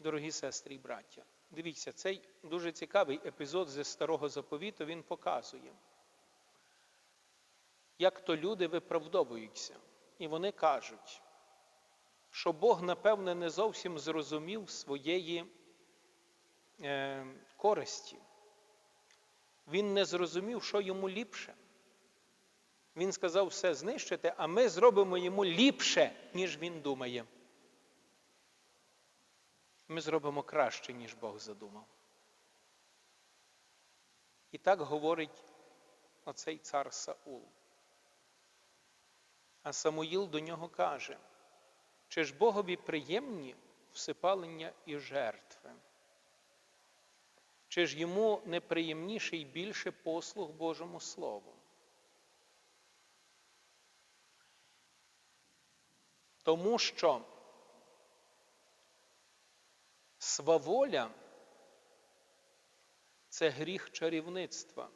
Дорогі сестри і браття, дивіться, цей дуже цікавий епізод зі старого заповіту він показує, як то люди виправдовуються. І вони кажуть, що Бог, напевне, не зовсім зрозумів своєї е, користі. Він не зрозумів, що йому ліпше. Він сказав все знищити, а ми зробимо йому ліпше, ніж він думає. Ми зробимо краще, ніж Бог задумав. І так говорить оцей цар Саул. А Самуїл до нього каже, чи ж Богові приємні всипалення і жертви? Чи ж йому неприємніше і більше послуг Божому Слову? Тому що сваволя це гріх чарівництва.